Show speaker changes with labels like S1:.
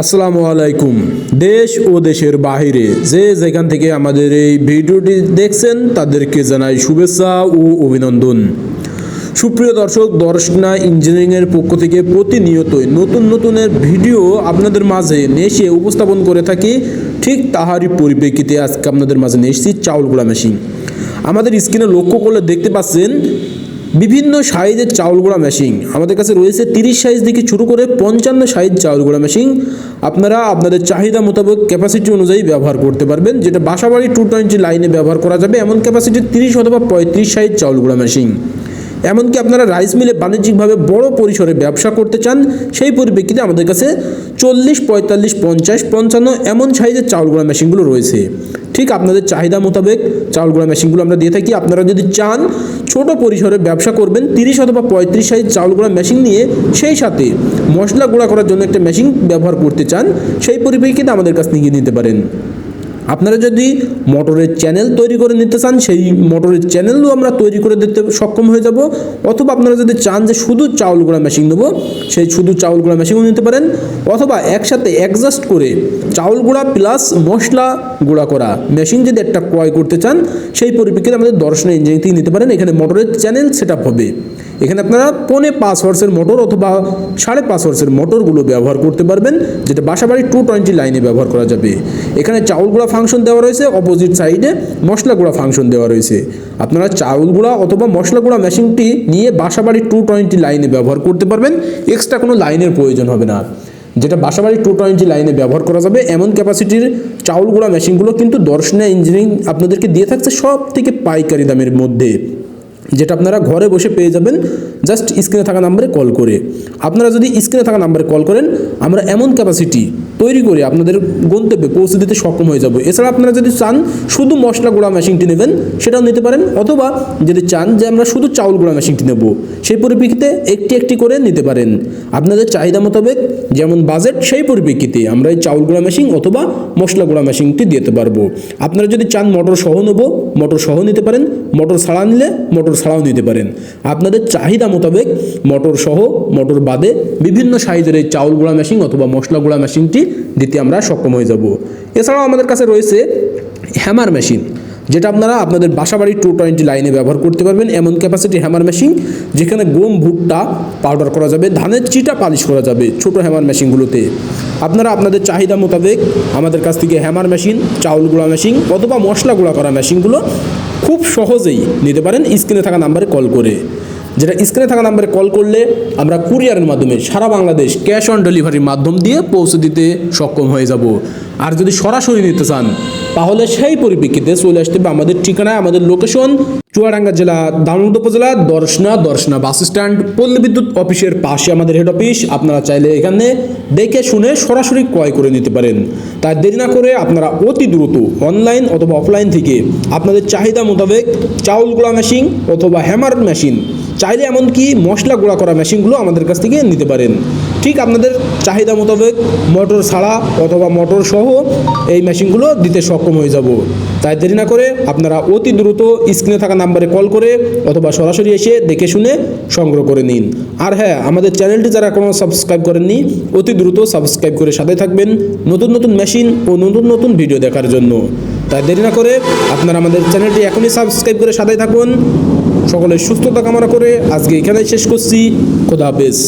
S1: আসসালামু আলাইকুম। দেশ ও দেশের বাহিরে যে যেখান থেকে আমাদের এই ভিডিওটি দেখছেন, তাদেরকে জানাই শুভেচ্ছা ও অভিনন্দন। সুপ্রিয় দর্শক, দর্শনা ইঞ্জিনিয়ারিংয়ের পক্ষ থেকে প্রতিনিয়তই নতুন নতুনের ভিডিও আপনাদের মাঝে এসে উপস্থাপন করে থাকি। ঠিক তাহারই পরিপ্রেক্ষিতে আজকে আপনাদের মাঝে নিয়ে এসেছি চাউলগুলা মেশিন। আমাদের স্ক্রিনে লক্ষ্য করলে দেখতে পাচ্ছেন বিভিন্ন সাইজের চাউল গোড়া মেশিন আমাদের কাছে রয়েছে তিরিশ সাইজ থেকে শুরু করে পঞ্চান্ন সাইজ চাউল গোড়া মেশিন আপনারা আপনাদের চাহিদা মোতাবেক ক্যাপাসিটি অনুযায়ী ব্যবহার করতে পারবেন, যেটা বাসাবাড়ি টু টোয়েন্টি লাইনে ব্যবহার করা যাবে। এমন ক্যাপাসিটি তিরিশ অথবা পঁয়ত্রিশ সাইজ চাউল গোড়া মেশিন এমনকি আপনারা রাইস মিলে বাণিজ্যিকভাবে বড় পরিসরে ব্যবসা করতে চান, সেই পরিপ্রেক্ষিতে আমাদের কাছে চল্লিশ, পঁয়তাল্লিশ, পঞ্চাশ, পঞ্চান্ন এমন সাইজের চাউল গুঁড়া মেশিনগুলো রয়েছে। ঠিক আপনাদের চাহিদা মোতাবেক চাউল গুঁড়া মেশিনগুলো আমরা দিয়ে থাকি। আপনারা যদি চান ছোট পরিসরে ব্যবসা করবেন, তিরিশ অথবা পঁয়ত্রিশ সাইজ চাউল গুঁড়া মেশিন নিয়ে সেই সাথে মশলা গুঁড়া করার জন্য একটা মেশিন ব্যবহার করতে চান, সেই পরিপ্রেক্ষিতে আমাদের কাছ থেকে নিতে পারেন। আপনারা যদি মোটরের চ্যানেল তৈরি করে নিতে চান, সেই মোটরের চ্যানেলও আমরা তৈরি করে দিতে সক্ষম হয়ে যাব। অথবা আপনারা যদি চান যে শুধু চাউল গুঁড়া মেশিন নেব, সেই শুধু চাউল গুঁড়া মেশিনও নিতে পারেন। অথবা একসাথে অ্যাডজাস্ট করে চাউল গুঁড়া প্লাস মশলা গুঁড়া করা মেশিন যদি একটা ক্রয় করতে চান, সেই পরিপ্রেক্ষিতে আমাদের দর্শনা ইঞ্জিনিয়ারিং থেকে নিতে পারেন। এখানে মোটরের চ্যানেল সেট হবে। এখানে আপনারা পৌনে পাঁচ হর্সের মোটর অথবা সাড়ে পাঁচ হর্সের মোটরগুলো ব্যবহার করতে পারবেন, যেটা বাসাবাড়ি টু টোয়েন্টি লাইনে ব্যবহার করা যাবে। এখানে চাউল গুঁড়া ফাংশন দেওয়া রয়েছে অপোজিট সাইডে মশলা গুঁড়া ফাংশন দেওয়া রয়েছে। আপনারা চাউল গুঁড়া অথবা মশলা গুঁড়া মেশিনটি নিয়ে বাসাবাড়ি টু টোয়েন্টি লাইনে ব্যবহার করতে পারবেন এক্সট্রা কোনো লাইনের প্রয়োজন হবে না। যেটা বাসাবাড়ি টু টোয়েন্টি লাইনে ব্যবহার করা যাবে, এমন ক্যাপাসিটির চাউল গুঁড়া মেশিনগুলো কিন্তু দর্শনা ইঞ্জিনিয়ারিং আপনাদেরকে দিয়ে থাকছে সব থেকে পাইকারি দামের মধ্যে। যেটা আপনারা ঘরে বসে পেয়ে যাবেন জাস্ট স্ক্রিনে থাকা নাম্বারে কল করে। আপনারা যদি স্ক্রিনে থাকা নাম্বারে কল করেন, আমরা এমন ক্যাপাসিটি তৈরি করে আপনাদের গন্তব্যে পৌঁছে দিতে সক্ষম হয়ে যাব। এছাড়া আপনারা যদি চান শুধু মশলা গুঁড়া মেশিনটি নেবেন, সেটাও নিতে পারেন, অথবা যদি চান যে আমরা শুধু চাউল গুঁড়া মেশিনটি নেব, সেই পরিপ্রেক্ষিতে একটি একটি করে নিতে পারেন। আপনাদের চাহিদা মোতাবেক যেমন বাজেট সেই পরিপ্রেক্ষিতে আমরা এই চাউল গুঁড়া মেশিন অথবা মশলা গুঁড়া মেশিনটি দিতে পারব। আপনারা যদি চান মোটর সহ নেব, মোটর সহ নিতে পারেন, মোটর ছাড়া নিলে মোটর ছাড়াও নিতে পারেন। আপনাদের চাহিদা মোতাবেক মোটর সহ, মোটর বাদে বিভিন্ন সাইজের এই চাউল গুঁড়া মেশিন অথবা মশলা গুঁড়া মেশিনটি দিতে আমরা সক্ষম হয়ে যাব। এছাড়াও আমাদের কাছে রয়েছে হ্যামার মেশিন যেটা আপনারা আপনাদের বাসাবাড়ি টু টোয়েন্টি লাইনে ব্যবহার করতে পারবেন। এমন ক্যাপাসিটি হ্যামার মেশিন যেখানে গম, ভুট্টা পাউডার করা যাবে, ধানের চিটা পালিশ করা যাবে ছোট হ্যামার মেশিনগুলোতে আপনারা আপনাদের চাহিদা মোতাবেক আমাদের কাছ থেকে হ্যামার মেশিন চাউল গুঁড়া মেশিন অথবা মশলা গুঁড়া করা মেশিনগুলো খুব সহজেই নিতে পারেন। স্ক্রিনে থাকা নাম্বারে কল করে। যেটা স্ক্রিনে থাকা নাম্বারে কল করলে আমরা কুরিয়ারের মাধ্যমে সারা বাংলাদেশ ক্যাশ অন ডেলিভারির মাধ্যম দিয়ে পৌঁছে দিতে সক্ষম হয়ে যাব। আর যদি সরাসরি নিতে চান, তাহলে সেই পরিপ্রেক্ষিতে চলে আসতে হবে আমাদের ঠিকানায়, আমাদের লোকেশন চুয়াডাঙ্গা জেলা দামোদ উপজেলা, দর্শনা দর্শনা বাস স্ট্যান্ড পল্লী বিদ্যুৎ অফিসের পাশে আমাদের হেড অফিস আপনারা চাইলে এখানে দেখে শুনে সরাসরি ক্রয় করে নিতে পারেন। তাই দেরি না করে আপনারা অতি দ্রুত অনলাইন অথবা অফলাইন থেকে আপনাদের চাহিদা মোতাবেক চাউল, গুঁড়া মেশিন অথবা হ্যামার মেশিন চাইলে এমনকি মশলা গুঁড়া করা মেশিনগুলো আমাদের কাছ থেকে নিতে পারেন। ঠিক আপনাদের চাহিদা মোতাবেক মোটর ছাড়া অথবা মোটর সহ এই মেশিনগুলো দিতে সক্ষম হয়ে যাব। তাই দেরি না করে আপনারা অতি দ্রুত স্ক্রিনে থাকা নাম্বারে কল করে অথবা সরাসরি এসে দেখে শুনে সংগ্রহ করে নিন। আর হ্যাঁ আমাদের চ্যানেলটি যারা কোনো সাবস্ক্রাইব করেননি, অতি দ্রুত সাবস্ক্রাইব করে সাথে থাকবেন নতুন নতুন মেশিন ও নতুন নতুন ভিডিও দেখার জন্য। তাই দেরি না করে আপনারা আমাদের চ্যানেলটি এখনই সাবস্ক্রাইব করে সাথে থাকুন। সকলের সুস্থতা কামনা করে আজকে এখানেই শেষ করছি। খোদা হাফেজ।